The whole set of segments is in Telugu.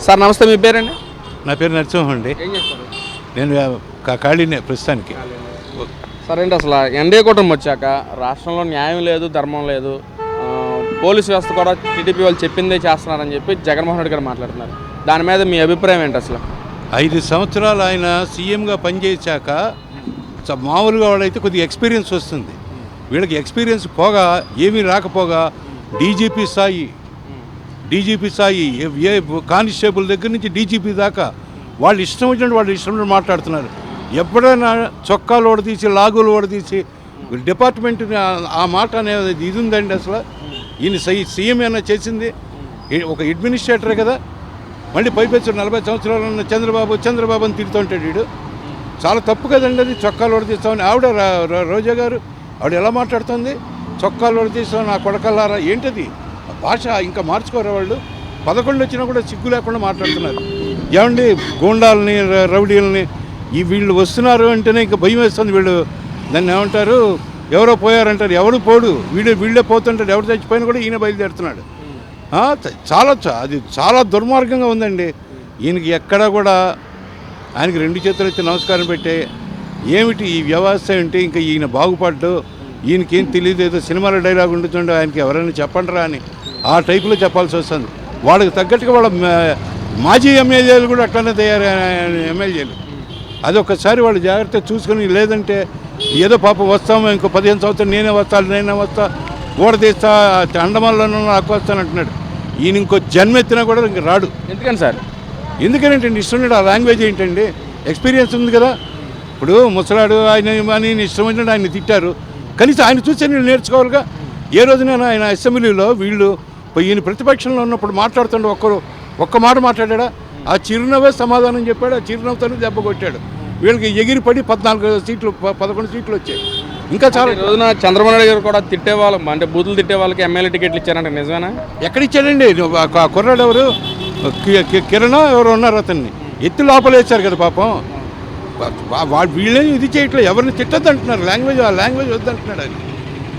సార్ నమస్తే మీ పేరండి? నా పేరు నరసింహం అండి. ఏం చేస్తారు? నేను కా- ఖాళీనే ప్రస్తుతానికి. సరే అండి అసలు ఎన్డీఏ కూటమి వచ్చాక రాష్ట్రంలో న్యాయం లేదు ధర్మం లేదు ఆ, పోలీస్ వ్యవస్థ కూడా టీడీపీ వాళ్ళు చెప్పిందే చేస్తున్నారని చెప్పి జగన్మోహన్ రెడ్డి గారు మాట్లాడుతున్నారు. దాని మీద మీ అభిప్రాయం ఏంటి అసలు? ఐదు సంవత్సరాలు ఆయన సీఎంగా పనిచేశాక చ- మామూలుగా వాళ్ళైతే కొద్దిగా ఎక్స్పీరియన్స్ వస్తుంది. వీళ్ళకి ఎక్స్పీరియన్స్ పోగా ఏమీ రాకపోగా డీజీపీ స్థాయి డీజీపీ స్థాయి ఏ- కానిస్టేబుల్ దగ్గర నుంచి డీజీపీ దాకా వాళ్ళు ఇష్టం వచ్చినట్టు వాళ్ళు ఇష్టం నుండి మాట్లాడుతున్నారు. ఎప్పుడైనా చొక్కాలు ఓడదీసి లాగులు ఓడదీసి డిపార్ట్మెంట్ ఆ మాట అనేది ఇది ఉందండి అసలు. ఈయన సీ- సీఎం ఏమైనా చేసింది? ఒక అడ్మినిస్ట్రేటర్ కదా. మళ్ళీ పైపెచ్చు నలభై సంవత్సరాలు ఉన్న చంద్రబాబు చంద్రబాబు అని తిడుతుంటాడు వీడు. చాలా తప్పు కదండి అది. చొక్కాలు ఓడదీస్తామని. ఆవిడ రోజా గారు ఆవిడ ఎలా మాట్లాడుతుంది? చొక్కాలు ఓడదీస్తామని నా కొడకల్లారా? ఏంటది? భాష ఇంకా మార్చుకోరా వాళ్ళు? పదకొండు వచ్చినా కూడా సిగ్గు లేకుండా మాట్లాడుతున్నారు. ఏమండి గూండాలని రౌడీలని ఈ వీళ్ళు వస్తున్నారు అంటేనే ఇంకా భయం వేస్తుంది వీళ్ళు. దాన్ని ఏమంటారు? ఎవరో పోయారంటారు ఎవరు పోడు? వీళ్ళు వీళ్ళే పోతుంటారు ఎవరు చచ్చిపోయినా కూడా ఈయన బయలుదేరుతున్నాడు. చాలా అది చాలా దుర్మార్గంగా ఉందండి. ఈయనకి ఎక్కడా కూడా ఆయనకి రెండు చేతులు ఎత్తి నమస్కారం పెట్టే ఏమిటి ఈ వ్యవస్థ ఏంటి ఇంకా ఈయన బాగుపడ్డు? ఈయనకేం తెలియదు ఏదో సినిమాలో డైలాగ్ ఉంటుండే ఆయనకి ఎవరైనా చెప్పండిరా అని. ఆ టైపులో చెప్పాల్సి వస్తుంది. వాళ్ళకి తగ్గట్టుగా వాళ్ళ మాజీ ఎమ్మెల్యేలు కూడా అట్లనే తయారు ఎమ్మెల్యేలు. అది ఒక్కసారి వాళ్ళు జాగ్రత్త చూసుకొని లేదంటే ఏదో పాపం వస్తాము ఇంకో పదిహేను సంవత్సరాలు నేనే వస్తాను నేనే వస్తా ఓడ తీస్తా అండమాన్లోనూ నాకు వస్తాను అంటున్నాడు. ఈయన ఇంకో జన్మెత్తినా కూడా ఇంక రాడు. ఎందుకని సార్? ఎందుకనేంటండి ఇష్టం ఆ లాంగ్వేజ్ ఏంటండి? ఎక్స్పీరియన్స్ ఉంది కదా. ఇప్పుడు ముసలాడు ఆయన అని ఇష్టం వచ్చినట్టు ఆయన తిట్టారు. కనీసం ఆయన చూసి నేను నేర్చుకోవాలిగా. ఏ రోజునైనా ఆయన అసెంబ్లీలో వీళ్ళు ఈయన ప్రతిపక్షంలో ఉన్నప్పుడు మాట్లాడుతుండే ఒక్కరు ఒక్క మాట మాట్లాడా ఆ చిరునవ్వే సమాధానం చెప్పాడు ఆ చిరునవ్వుతోనే దెబ్బ కొట్టాడు. వీళ్ళకి ఎగిరి పడి పద్నాలుగు సీట్లు పదకొండు సీట్లు వచ్చాయి. ఇంకా చాలా రోజున చంద్రబాబు నాయుడు గారు కూడా తిట్టే వాళ్ళు అంటే బూతులు తిట్టే వాళ్ళకి ఎమ్మెల్యే టికెట్లు ఇచ్చారంటే నిజమేనా? ఎక్కడ ఇచ్చాడండి కుర్రాడు ఎవరు? కిరణ్ ఎవరు ఉన్నారు అతన్ని. ఎత్తి లోపలేశారు కదా పాపం. వా- వా- వీళ్ళే ఇది చేయట్లేదు ఎవరిని తిట్టద్దు అంటున్నారు లాంగ్వేజ్ ఆ లాంగ్వేజ్ వద్దంటున్నాడు అది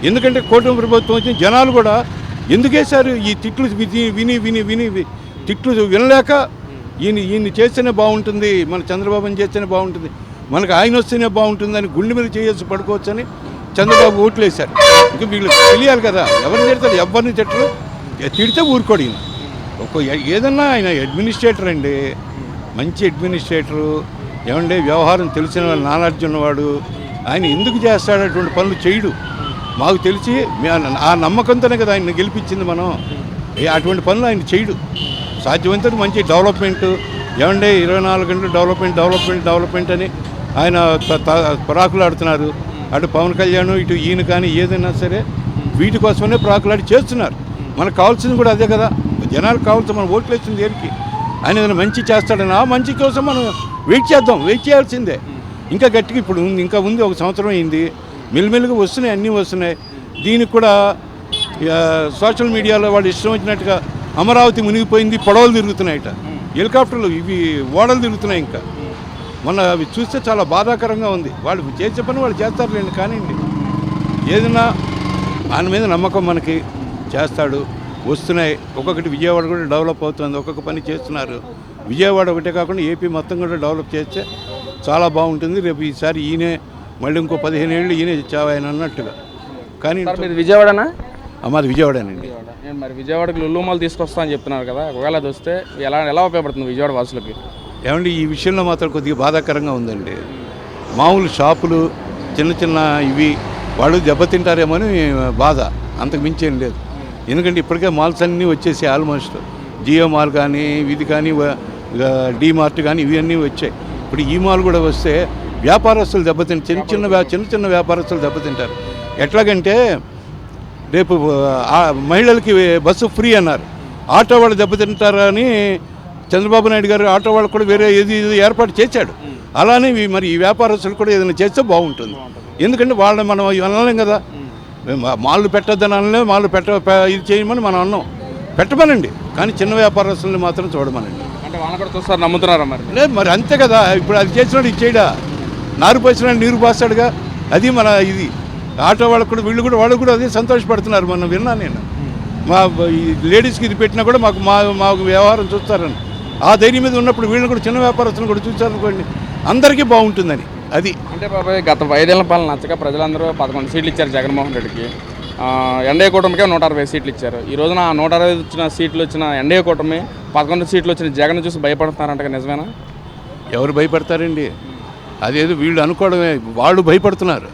ఎందుకంటే కూటమి ప్రభుత్వం వచ్చి జనాలు కూడా ఎందుకేశారు ఈ తిట్లు విని విని విని విని వి- తిట్లు వినలేక ఈయన ఈయన చేస్తేనే బాగుంటుంది మన చంద్రబాబుని చేస్తేనే బాగుంటుంది మనకు ఆయన వస్తేనే బాగుంటుంది అని గుండె మీద చేయొచ్చు పడుకోవచ్చని చంద్రబాబు ఓట్లు వేశారు ఇంకా వీళ్ళు తెలియాలి కదా ఎవరిని తిడతారు ఎవరిని తిట్టరు? తిడితే ఊరుకోడు ఈయన. ఒక ఏదన్నా ఆయన అడ్మినిస్ట్రేటర్ అండి మంచి అడ్మినిస్ట్రేటరు ఏమంటే వ్యవహారం తెలిసిన వాళ్ళు నాలెడ్జ్ ఉన్నవాడు ఆయన ఎందుకు చేస్తాడు అటువంటి పనులు చేయడు. మాకు తెలిసి ఆ నమ్మకంతోనే కదా ఆయన గెలిపించింది మనం. అటువంటి పనులు ఆయన చేయడు. సాధ్యమైనంత మంచి డెవలప్మెంట్ ఏమంటే ఇరవై నాలుగు గంటలు డెవలప్మెంట్ డెవలప్మెంట్ డెవలప్మెంట్ అని ఆయన త- ప్రాకులాడుతున్నారు. అటు పవన్ కళ్యాణ్ ఇటు ఈయన కానీ ఏదైనా సరే వీటి కోసమనే ప్రాకులాడి చేస్తున్నారు. మనకు కావాల్సింది కూడా అదే కదా. జనాలకు కావాల్సిన మనం ఓట్లు వేసింది దేనికి? ఆయన ఏదైనా మంచి చేస్తాడని ఆ మంచి కోసం మనం వెయిట్ చేద్దాం. వెయిట్ చేయాల్సిందే. ఇంకా గట్టిగా ఇప్పుడు ఉంది ఇంకా ఉంది ఒక సంవత్సరం అయింది. మెల్లిమెల్లిగా వస్తున్నాయి అన్నీ వస్తున్నాయి. దీనికి కూడా సోషల్ మీడియాలో వాళ్ళు ఇష్టం వచ్చినట్టుగా అమరావతి మునిగిపోయింది పొడవలు తిరుగుతున్నాయట హెలికాప్టర్లు ఇవి ఓడలు తిరుగుతున్నాయి ఇంకా. మొన్న అవి చూస్తే చాలా బాధాకరంగా ఉంది. వాళ్ళు చేసే పని వాళ్ళు చేస్తారులేండి కానివ్వండి. ఏదైనా ఆయన మీద నమ్మకం మనకి చేస్తాడు. వస్తున్నాయి. ఒక్కొక్కటి విజయవాడ కూడా డెవలప్ అవుతుంది. ఒక్కొక్క పని చేస్తున్నారు. విజయవాడ ఒకటే కాకుండా ఏపీ మొత్తం కూడా డెవలప్ చేస్తే చాలా బాగుంటుంది. రేపు ఈసారి ఈయనే మళ్ళీ ఇంకో పదిహేను ఏళ్ళు ఈయనే చావాయన అన్నట్టుగా. కానీ మీరు విజయవాడనా? మాది విజయవాడేనండి. నేను మరి విజయవాడకి లుల్లుమాలు తీసుకొస్తా అని చెప్తున్నారు కదా ఒకవేళ అది వస్తే ఎలా ఎలా ఉపయోగపడుతుంది విజయవాడ వాసులకి? ఏమండి ఈ విషయంలో మాత్రం కొద్దిగా బాధాకరంగా ఉందండి. మామూలు షాపులు చిన్న చిన్న ఇవి వాళ్ళు దెబ్బతింటారేమో అని బాధ. అంతకు మించి ఏం లేదు. ఎందుకంటే ఇప్పటికే మాల్స్ అన్నీ వచ్చేసి ఆల్మోస్ట్. జియో మాల్ కానీ ఇది కానీ డీ మార్ట్ కానీ ఇవన్నీ వచ్చాయి. ఇప్పుడు ఈ మాల్ కూడా వస్తే వ్యాపారస్తులు దెబ్బతింటారు చిన్న చిన్న చిన్న చిన్న వ్యాపారస్తులు దెబ్బతింటారు. ఎట్లాగంటే రేపు మహిళలకి బస్సు ఫ్రీ అన్నారు. ఆటో వాళ్ళు దెబ్బతింటారని చంద్రబాబు నాయుడు గారు ఆటో వాళ్ళు కూడా వేరే ఏది ఇది ఏర్పాటు చేశాడు. అలానే మరి ఈ వ్యాపారస్తులు కూడా ఏదైనా చేస్తే బాగుంటుంది. ఎందుకంటే వాళ్ళని మనం అనలేం కదా. మాళ్ళు పెట్టొద్దని అనలేం మాళ్ళు పెట్ట ఇది చేయమని మనం అన్నాం. పెట్టమనండి. కానీ చిన్న వ్యాపారస్తుల్ని మాత్రం చూడమనండి. అంటే వాళ్ళని కూడా చూస్తారు నమ్ముతున్నారా మరి? లేదు మరి అంతే కదా. ఇప్పుడు అది చేసినాడు ఇది చేయడా? నారు పోసినాడు నీరు పోస్తాడుగా. అది మన ఇది. ఆటో వాళ్ళకు కూడా వీళ్ళు కూడా వాళ్ళు కూడా అదే సంతోషపడుతున్నారు. మనం విన్నా నేను. మా ఈ లేడీస్కి ఇది పెట్టినా కూడా మాకు మా మాకు వ్యవహారం చూస్తారని. ఆ ధైర్యం మీద ఉన్నప్పుడు వీళ్ళని కూడా చిన్న వ్యాపారస్తులను కూడా చూసారనుకోండి అందరికీ బాగుంటుందని. అది. అంటే బాబాయ్ గత ఐదేళ్ళ పాలన నచ్చక ప్రజలందరూ పదకొండు సీట్లు ఇచ్చారు జగన్మోహన్ రెడ్డికి. ఎన్డీఏ కూటమికే నూట అరవై సీట్లు ఇచ్చారు. ఈ రోజున ఆ నూట అరవై వచ్చిన సీట్లు వచ్చిన ఎన్డీఏ కూటమి పదకొండు సీట్లు వచ్చిన జగన్ చూసి భయపడుతున్నారంట నిజమేనా? ఎవరు భయపడతారండి? అదేదో వీళ్ళు అనుకోవడమే వాళ్ళు భయపడుతున్నారు.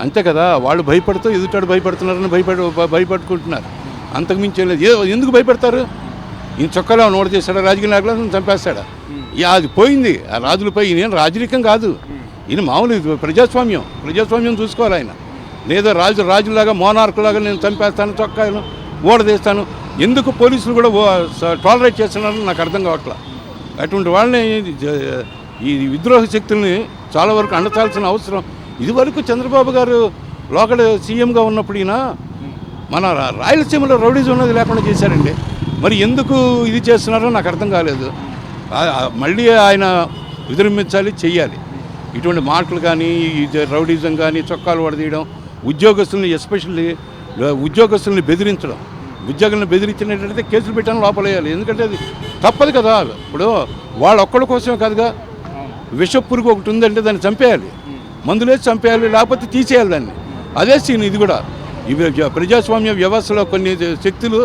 అంతే కదా వాళ్ళు భయపడుతూ ఎదుటాడు భయపడుతున్నారని భయపడు భయపడుకుంటున్నారు. అంతకుమించి ఏం లేదు. ఏ- ఎందుకు భయపడతారు? ఈ చొక్కలో నోట చేశాడా రాజకీయ నాయకులను చంపేస్తాడా? అది పోయింది. ఆ రాజులపై ఈయన రాజరికం కాదు. ఈయన మామూలు ప్రజాస్వామ్యం. ప్రజాస్వామ్యం చూసుకోవాలి ఆయన. లేదా రాజు రాజులాగా మోనార్కులాగా నేను చంపేస్తాను చొక్కాను ఓడదీస్తాను ఎందుకు పోలీసులు కూడా టాలరేట్ చేస్తున్నారని నాకు అర్థం కావట్లా. అటువంటి వాళ్ళని ఈ విద్రోహ శక్తుల్ని చాలా వరకు అండచాల్సిన అవసరం. ఇదివరకు చంద్రబాబు గారు లోకల్ సీఎంగా ఉన్నప్పుడు ఈయన మన రాయలసీమలో రౌడీజం ఉన్నది లేకుండా చేశారండి. మరి ఎందుకు ఇది చేస్తున్నారో నాకు అర్థం కాలేదు. మళ్ళీ ఆయన విజృంభించాలి చెయ్యాలి. ఇటువంటి మాటలు కానీ రౌడీజం కానీ చొక్కాలు వడదీయడం ఉద్యోగస్తుల్ని ఎస్పెషల్లీ ఉద్యోగస్తుల్ని బెదిరించడం ఉద్యోగులను బెదిరించినట్టయితే కేసులు పెట్టాను లోపలేయాలి. ఎందుకంటే అది తప్పదు కదా. ఇప్పుడు వాళ్ళు ఒక్కడి కోసమే కాదుగా విష పురుగు ఒకటి ఉందంటే దాన్ని చంపేయాలి. మందులేసి చంపేయాలి లేకపోతే తీసేయాలి దాన్ని. అదే సీన్ ఇది కూడా. ఇవి ప్రజాస్వామ్య వ్యవస్థలో కొన్ని శక్తులు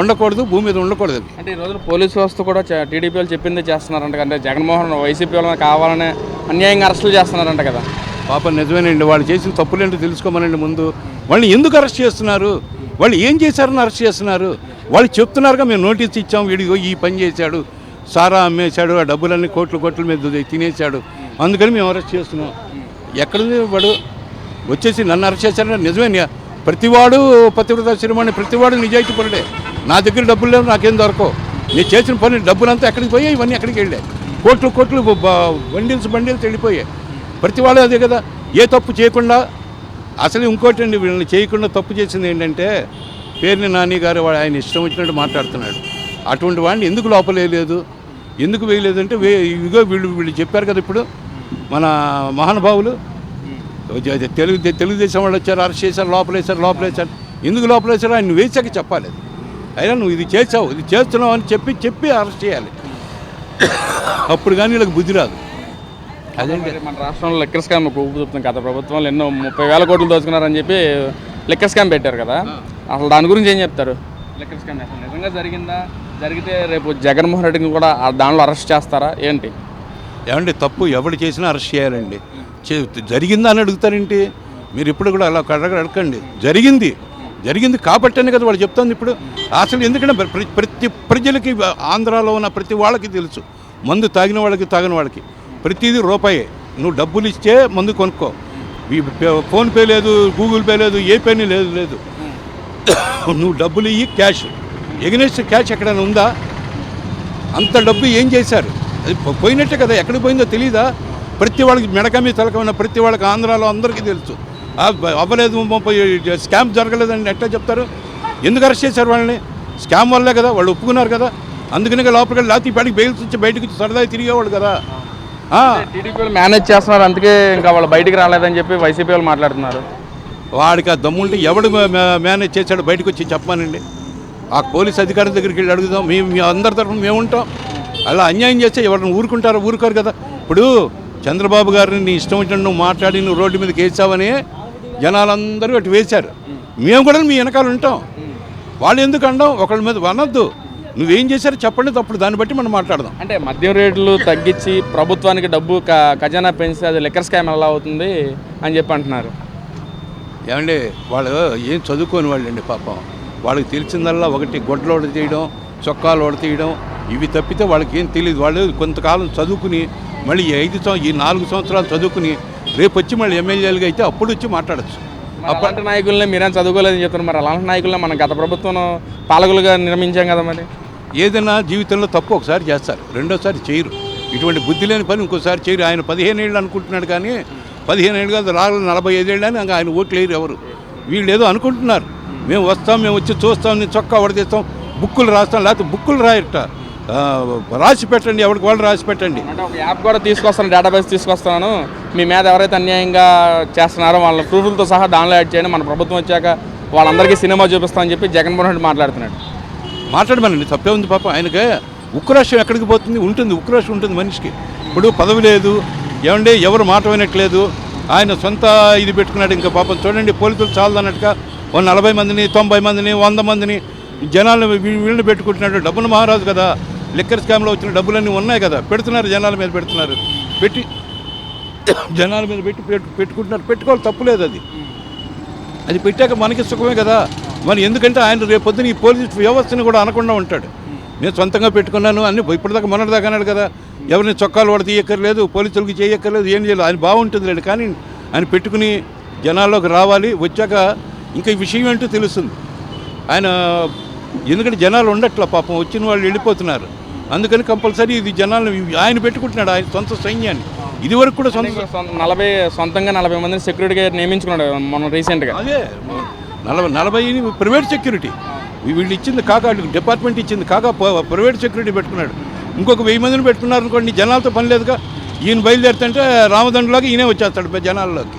ఉండకూడదు భూమి మీద ఉండకూడదు అంటే ఈ రోజున పోలీస్ వ్యవస్థ కూడా టీడీపీ వాళ్ళు చెప్పిందే చేస్తున్నారంట అంటే జగన్మోహన్ వైసీపీ వాళ్ళని కావాలని అన్యాయంగా అరెస్టులు చేస్తున్నారంట కదా. పాపం నిజమేనండి వాళ్ళు చేసిన తప్పులేంటో తెలుసుకోమనండి ముందు. వాళ్ళని ఎందుకు అరెస్ట్ చేస్తున్నారు? వాళ్ళు ఏం చేశారని అరెస్ట్ చేస్తున్నారు? వాళ్ళు చెప్తున్నారుగా మేము నోటీస్ ఇచ్చాం వీడిగో ఈ పని చేశాడు. సారా అమ్మేశాడు ఆ డబ్బులన్నీ కోట్లు కోట్ల మీద తినేశాడు. అందుకని మేము అరెస్ట్ చేస్తున్నాం. ఎక్కడుంది వాడు? వచ్చేసి నన్ను అరెస్ట్ చేశారంటే నిజమేనా ప్రతివాడు పతివ్రత శిరమణి ప్రతివాడు నిజాయితీ పరుడే. నా దగ్గర డబ్బులు లేవు నాకేం దొరకవు. నేను చేసిన పని డబ్బులంతా ఎక్కడికి పోయాయి? ఇవన్నీ ఎక్కడికి వెళ్ళాయి? కోట్లు కోట్లు బండిల్స్ బండిల్స్ వెళ్ళిపోయాయి. ప్రతి వాళ్ళు అదే కదా ఏ తప్పు చేయకుండా అసలు ఇంకోటి అండి వీళ్ళని చేయకుండా తప్పు చేసింది ఏంటంటే పేరుని నాని గారు వాడు ఆయన ఇష్టం వచ్చినట్టు మాట్లాడుతున్నాడు. అటువంటి వాడిని ఎందుకు లోపలేదు ఎందుకు వేయలేదంటే వే ఇదిగో వీళ్ళు వీళ్ళు చెప్పారు కదా ఇప్పుడు మన మహానుభావులు. తెలుగు తెలుగుదేశం వాళ్ళు వచ్చారు అరెస్ట్ చేశారు లోపలేశారు లోపలేశారు. ఎందుకు లోపలేశారు ఆయన వేసాక చెప్పాలి అది అయినా నువ్వు ఇది చేసావు ఇది చేస్తున్నావు అని చెప్పి చెప్పి అరెస్ట్ చేయాలి. అప్పుడు కానీ వీళ్ళకి బుద్ధి రాదు. అదేంటి? మన రాష్ట్రంలో లెక్కర్ స్కామ్ ఊపు చూపుతుంది గత ప్రభుత్వంలో ఎన్నో ముప్పై వేల కోట్లు దోచుకున్నారని చెప్పి లెక్కర్ స్కామ్ పెట్టారు కదా. అసలు దాని గురించి ఏం చెప్తారు? లెక్కర్ స్కామ్ అసలు నిజంగా జరిగిందా? జరిగితే రేపు జగన్మోహన్ రెడ్డిని కూడా దానిలో అరెస్ట్ చేస్తారా? ఏంటి? ఏమండి తప్పు ఎవడు చేసినా అరెస్ట్ చేయాలండి. జరిగిందా అని అడుగుతారేంటి? మీరు ఇప్పుడు కూడా అలా అడగ అడగండి జరిగింది. జరిగింది కాబట్టనే కదా వాళ్ళు చెప్తుంది ఇప్పుడు. అసలు ఎందుకంటే ప్ర- ప్రతి ప్రజలకి ఆంధ్రాలో ఉన్న ప్రతి వాళ్ళకి తెలుసు. మందు తాగిన వాళ్ళకి తాగిన వాళ్ళకి. ప్రతిదీ రూపాయే. నువ్వు డబ్బులు ఇస్తే మందు కొనుక్కో. ఫోన్పే లేదు గూగుల్ పే లేదు ఏ పేని లేదు లేదు. నువ్వు డబ్బులు ఇయ్యి క్యాష్. ఎగనెస్ట్ క్యాష్ ఎక్కడైనా ఉందా? అంత డబ్బు ఏం చేశారు? అది పోయినట్టే కదా ఎక్కడికి పోయిందో తెలీదా? ప్రతి వాళ్ళకి మెడక మీద తలకమైన ప్రతి వాళ్ళకి ఆంధ్రాలో అందరికీ తెలుసు. అవ్వలేదు స్కామ్ జరగలేదని ఎట్లా చెప్తారు. ఎందుకు అరెస్ట్ చేశారు వాళ్ళని? స్కామ్ వల్లే కదా వాళ్ళు ఒప్పుకున్నారు కదా. అందుకనే లోపలికి లాతి పాడికి బెయిల్స్ వచ్చి బయటకు వచ్చి సరదా తిరిగేవాళ్ళు కదా. టీడీపీ వాళ్ళు మేనేజ్ చేస్తున్నారు అందుకే ఇంకా వాళ్ళు బయటికి రాలేదని చెప్పి వైసీపీ వాళ్ళు మాట్లాడుతున్నారు. వాడికి ఆ దమ్ముంటే ఎవడు మేనేజ్ చేశాడు బయటకు వచ్చి చెప్పమానండి. ఆ పోలీస్ అధికారి దగ్గరికి వెళ్ళి అడుగుదాం. మేము మీ అందరి తరఫున మేము ఉంటాం. అలా అన్యాయం చేస్తే ఎవరిని ఊరుకుంటారో ఊరుకోరు కదా. ఇప్పుడు చంద్రబాబు గారిని నీ ఇష్టం వచ్చినట్టు నువ్వు మాట్లాడి నువ్వు రోడ్డు మీదకి వేసావని జనాలందరూ అటు వేశారు. మేము కూడా మీ వెనకాల ఉంటాం. వాళ్ళు ఎందుకు అండం ఒకళ్ళ మీద అనొద్దు. నువ్వేం చేశారో చెప్పండి తప్పుడు దాన్ని బట్టి మనం మాట్లాడదాం. అంటే మద్యం రేట్లు తగ్గించి ప్రభుత్వానికి డబ్బు క- ఖజానా పెంచితే అది లెక్కర్ స్కామ్ ఎలా అవుతుంది అని చెప్పి అంటున్నారు. ఏమండి వాళ్ళు ఏం చదువుకోని వాళ్ళండి పాపం. వాళ్ళకి తెలిసిందల్లా ఒకటి గొడ్లు తీయడం చొక్కాలు తీయడం ఇవి తప్పితే వాళ్ళకి ఏం తెలియదు వాళ్ళు కొంతకాలం చదువుకుని మళ్ళీ ఐదు సంవ ఈ నాలుగు సంవత్సరాలు చదువుకుని రేపు వచ్చి మళ్ళీ ఎమ్మెల్యేలుగా అయితే అప్పుడు వచ్చి మాట్లాడచ్చు. అలాంటి నాయకుల్ని మీరేం చదువుకోలేదని చెప్తున్నారు. మరి అలాంటి నాయకుల్ని మనం గత ప్రభుత్వం పాలకులుగా నిర్మించాం కదా మరి? ఏదైనా జీవితంలో తప్పు ఒకసారి చేస్తారు. రెండోసారి చేయరు. ఇటువంటి బుద్ధి లేని పని ఇంకోసారి చేయరు. ఆయన పదిహేను ఏళ్ళు అనుకుంటున్నాడు కానీ పదిహేను ఏళ్ళు కాదు రాళ్ళు నలభై ఐదేళ్ళు అని ఆయన ఓట్లు వేయరు ఎవరు. వీళ్ళు ఏదో అనుకుంటున్నారు. మేము వస్తాం మేము వచ్చి చూస్తాం నేను చొక్కా వడదీస్తాం బుక్కులు రాస్తాం లేకపోతే బుక్కులు రాయట. రాసి పెట్టండి ఎవరికి వాళ్ళు రాసి పెట్టండి. అంటే ఒక యాప్ కూడా తీసుకొస్తాను డేటాబేస్ తీసుకొస్తాను. మీ మీద ఎవరైతే అన్యాయంగా చేస్తున్నారో వాళ్ళ ప్రూఫ్లతో సహా దానిలో యాడ్ చేయండి. మన ప్రభుత్వం వచ్చాక వాళ్ళందరికీ సినిమా చూపిస్తామని చెప్పి జగన్మోహన్ రెడ్డి మాట్లాడుతున్నాడు. మాట్లాడమనండి తప్పే ఉంది పాపం. ఆయనకే ఉక్రోషం ఎక్కడికి పోతుంది? ఉంటుంది ఉక్రోషం ఉంటుంది మనిషికి. ఇప్పుడు పదవి లేదు ఏమంటే ఎవరు మాట వినట్లేదు. ఆయన సొంత ఇది పెట్టుకున్నాడు ఇంకా పాపం. చూడండి పోలీసులు చాలదన్నట్టుగా ఓ నలభై మందిని తొంభై మందిని వంద మందిని జనాలను వీళ్ళు వీళ్ళని పెట్టుకుంటున్నాడు డబ్బులు మహారాజు కదా. లిక్కర్ స్కామ్లో వచ్చిన డబ్బులన్నీ ఉన్నాయి కదా. పెడుతున్నారు జనాల మీద పెడుతున్నారు. పెట్టి జనాల మీద పెట్టి పెట్టు- పెట్టుకుంటున్నారు. పెట్టుకోవాలి తప్పులేదు అది. అది పెట్టాక మనకి సుఖమే కదా. మరి ఎందుకంటే ఆయన రేపు పొద్దున ఈ పోలీస్ వ్యవస్థని కూడా అనకుండా ఉంటాడు. నేను సొంతంగా పెట్టుకున్నాను అన్ని ఇప్పటిదాకా మొన్నటిదాకా అన్నాడు కదా. ఎవరిని చొక్కాలు కూడా తీయక్కర్లేదు పోలీసులకు చేయక్కర్లేదు ఏం చేయలేదు. ఆయన బాగుంటుంది లేదు కానీ ఆయన పెట్టుకుని జనాల్లోకి రావాలి. వచ్చాక ఇంకా ఈ విషయం ఏంటో తెలుస్తుంది. ఆయన ఎందుకంటే జనాలు ఉండట్లా పాపం వచ్చిన వాళ్ళు వెళ్ళిపోతున్నారు. అందుకని కంపల్సరీ ఇది జనాలను ఆయన పెట్టుకుంటున్నాడు ఆయన సొంత సైన్యాన్ని. ఇది వరకు కూడా సొంత నలభై సొంతంగా నలభై మందిని సెక్యూరిటీగా నియమించుకున్నాడు మొన్న రీసెంట్గా. అదే నలభై నలభై ప్రైవేట్ సెక్యూరిటీ. వీళ్ళు ఇచ్చింది కాక డిపార్ట్మెంట్ ఇచ్చింది కాక ప్రైవేట్ సెక్యూరిటీ పెట్టుకున్నాడు. ఇంకొక వెయ్యి మందిని పెట్టుకున్నారు అనుకోండి జనాలతో పని లేదుగా. ఈయన బయలుదేరుతుంటే రామదండ్రులాగా ఈయనే వచ్చేస్తాడు జనాల్లోకి.